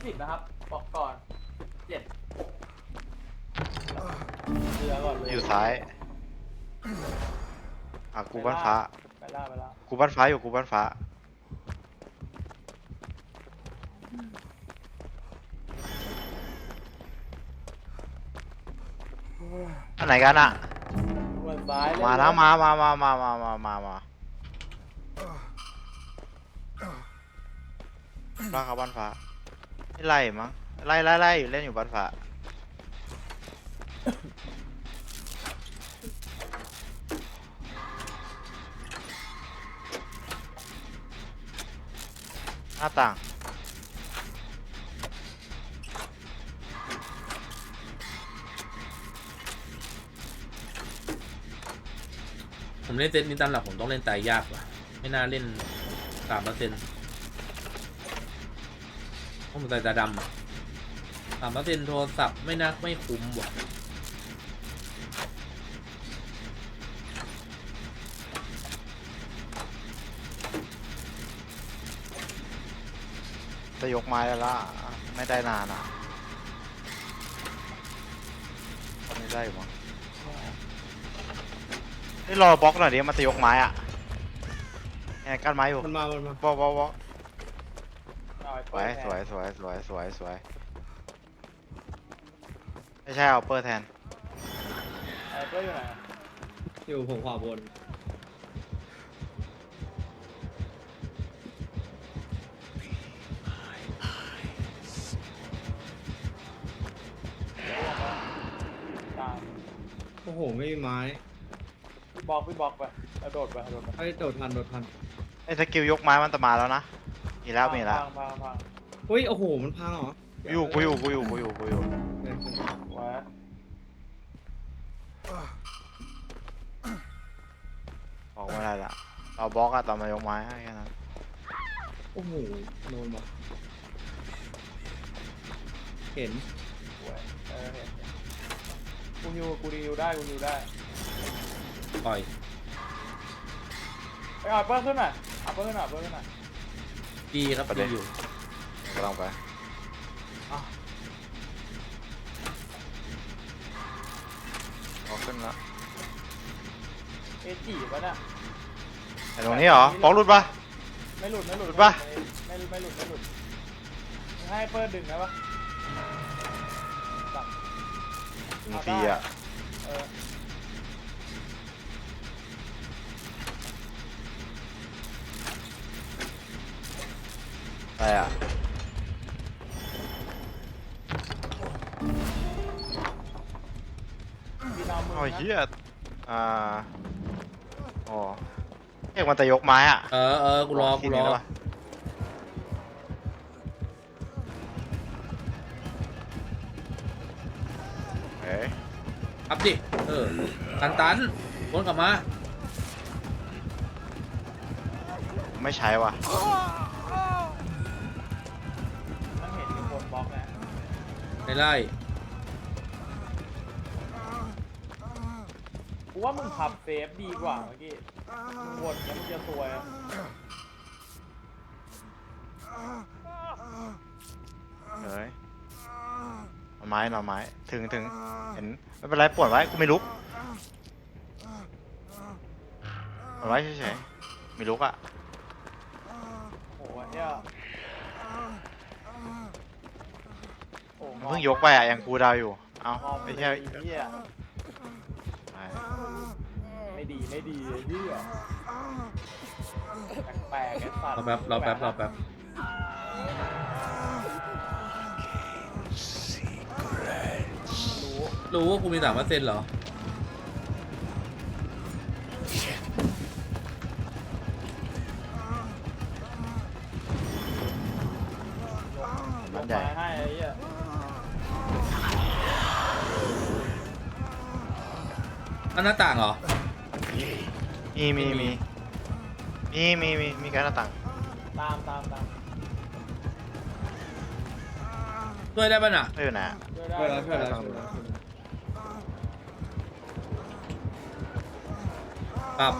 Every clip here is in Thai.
อนุญาตยี่สิบนะครับบอกก่อนเจ็ดเรือก่อนเลยอยู่ซ้าย อะกูบ้านฟ้า ไปล่าไปล่ากูบ้านฟ้าอยู่กูบ้านฟ้า อันไหนกันอะเมือนซ้ายเลยมาแล้วมามามามามามามามาบ้านเขาบ้านฟ้า ไม่ไล่มั้งไล่ไล่ไล่อยู่เล่นอยู่บ้านฟ้าหน้าต่างผมเล่นเซตนี้ตามหลักผมต้องเล่นตายยากว่ะ ไม่น่าเล่นสามเปอร์เซ็นต์ ผมใส่ตาดำอะสามเปอร์เซ็นต์โทรศัพท์ไม่น่าไม่คุ้มว่ะจะยกไม้แล้วล่ะ ไม่ได้นานอะตอนนี้ได้อยู่มั้งนี่รอบล็อกหน่อยดิมันจะยกไม้อะแอนกั้นไม้อยู่มันมา มันมา บล็อกบล็อกบล็อกเอาไอ้ สเปิวยดแทนสวยสวยสวยสวยสวยไม่ใช่เอาเปอร์แทนไอ้เปิดอยู่ไหนอยู่ผมขวาบนตามโอ้โหไม่มีไม้พี่บล็อกพี่บล็อกไปกระโดดไปกระโดดไปเฮ้ยโดดทันโดดทันไอ้สกิลยกไม้มันจะมาแล้วนะ มีแล้วมีแล้วพังพังพังเฮ้ยโอ้โหมันพังเหรออยู่กูอยู่กูอยู่กูอยู่กูอยู่เดี๋ยวไว้บอกไม่ได้ละเราบล็อกอะตอนมายกไม้ให้แค่นั้นโอ้โหโดนว่ะเห็นไว้เออเห็นกูฮิวกูฮิวได้กูฮิวได้ปล่อยไปเอาเปิดขึ้นหน่อยเอาเปิดขึ้นหน่อยเปิดขึ้นหน่อย ดีครับดีอยู่กำลังไปอะเอาขึ้นแล้วเอจีปะเนี่ยไอ้ตรงนี้เหรอบล็อกหลุดปะ ไม่หลุดไม่หลุดหลุดปะ ไม่ไม่หลุดไม่หลุดให้เปิดดึงนะปะจับยิงฟรีอะเออ อะไรอะพี่น้องมือโอ้ยนะเฮียอ่าอ๋อเอกมันจะยกไม้อะเออเออกูรอกูรอทีนี้ได้ปะเอ้ยอัพดิ เออ ตันตันวนกลับมา ไม่ใช้ว่ะ ในไล่กูว่ามึงพับเซฟดีกว่าเมื่อกี้มึงวนแล้วมึงจะซวยอะเฮ้ยหน่อไม้หน่อไม้ ถึงถึงเห็นไม่เป็นไรปวดไว้กูไม่ลุกปวดไว้เฉยๆไม่ลุกอะโอ้โหเนี่ยโอ้ มัน เพิ่งยกไปอะยังกูดาวอยู่ เอางอมไม่ไม่ใช่ใช่เหี้ยไปไม่ดีไม่ดีเลยเหี้ยแปลกๆไอ้สัตว์รอแป๊บรอแป๊บรอแป๊บรู้รู้ว่ากูมีสามเปอร์เซ็นต์เหรอลมันงใหญ่ไม้ให้ไอ้เหี้ย อันหน้าต่างเหรอ มีมีมีมีมีมีมีการหน้าต่างตามตามตามช่วยได้ป่ะน่ะ ไม่อยู่ไหนอะช่วยได้ช่วยแล้วช่วยแล้วช่วยแล้วปรับ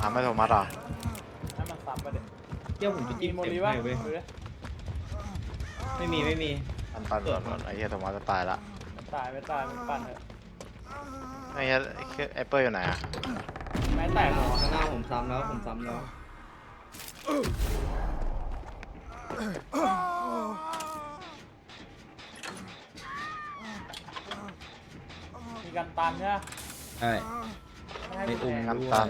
ทำไม่โทมัสเหรอให้มันซ้ำไปเด็เที่ยวผมจะกิจิ้นมโมเข็มลีป่ะให้เว้ยดูดิไม่มีไม่มี ปันปันปันปันไอ้เหี้ยโทมัสจะตายละ ตายไม่ตายมันปั่นเถอะไอ้เหี้ยไอ้เปิ้ลอยู่ไหนอะไม้แตกเหรอข้างหน้าผมซ้ำแล้วผมซ้ำแล้วมีกันตันใช่ไหมใช่ไม่ให้ไม่อุ้มแทงงานตัน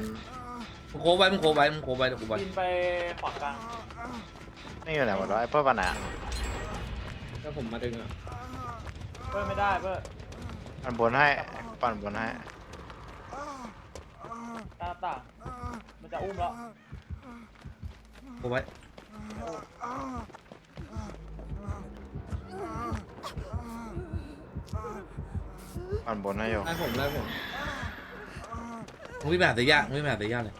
มึงโคบไว้มึงโคบไว้มึงโคบไว้เดี๋ยวกูบอลกินไปขวากลางนี่อยู่ไหนหมดวะไอ้เปิ้ลปันไหนอะถ้าผมมาดึงอะ เพิ่มไม่ได้เพิ่มปันบนให้ ปันบนให้หน้าต่างมันจะอุ้มแล้วโคบไว้ปันบนให้อยู่ไล่ผมไล่ผมมึงวิ่งไปหาเตย่ามึงวิ่งไปหาเตย่าเลย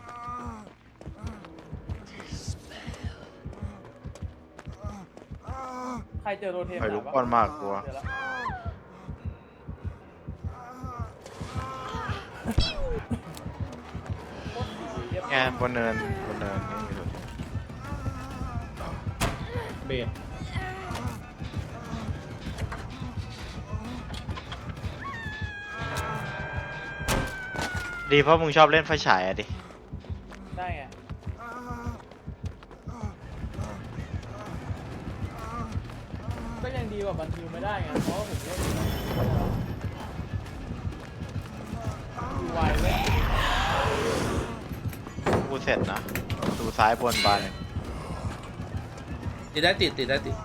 ใครเจอโรเทมไอ้ไหนลูกวะบอลมากกลัว เจอแล้ว โคตรดีเยี่ยมแงบนเนินบนเนินนี่อยู่เบสดีเพราะมึงชอบเล่นไฟฉายอะดิ ได้ไงก็ยังดีกว่าบันทิวไม่ได้ไงเพราะผม กูเสร็จนะดูซ้ายบนบานเลยติดได้ติดติดได้ติด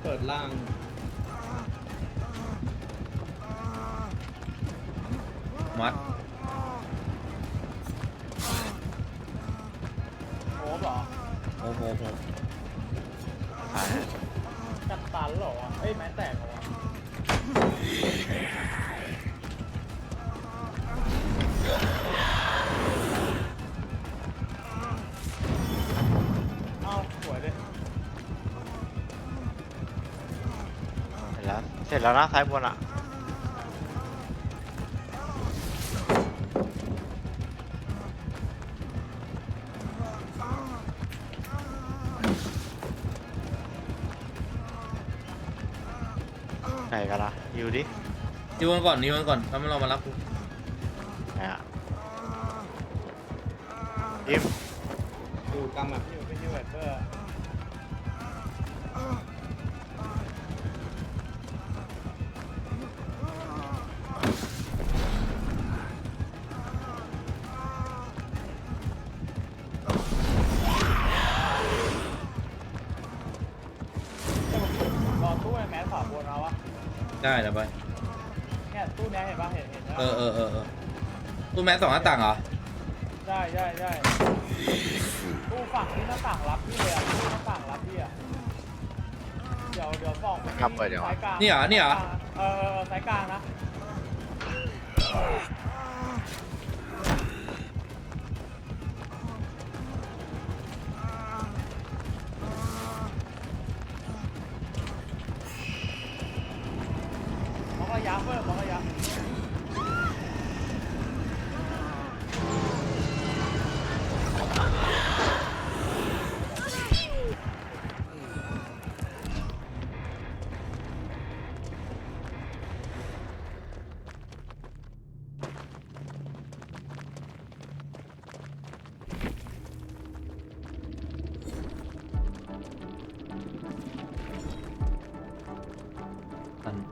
เปิดล่าง มัดโอ้เหรอโอ้โหโอ้โห ซ้ายให้กัน ตันเหรอวะเอ้ยไม้แตกเหรอวะเอ้าสวยเลยเสร็จแล้วเสร็จแล้วนะซ้ายบนอะ กันล่ะอยู่ดินิวมันก่อนนิวมันก่อนแล้วมันรอมารับกูไหนอะอิมดูกำอะอยู่เป็นยูเวเปอร์รอตู้ไอ้แมสฝาบนเอาวะ ได้แล้วไปเนี่ยตู้เนี้ยเห็นปะเห็นเห็นนะเออเออเออเออตู้แมสสองหน้าต่างเหรอใช่ใช่ใช่ตู้ฝั่งที่หน้าต่างรับพี่เลยอะตู้หน้าต่างรับพี่อะเดี๋ยวเดี๋ยวส่องไปที่ครับเปิดเดี๋ยว สายกลางนี่เหรอนี่เหรอเออเออสายกลางนะ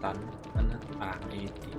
ันอันนั้นปากเอติ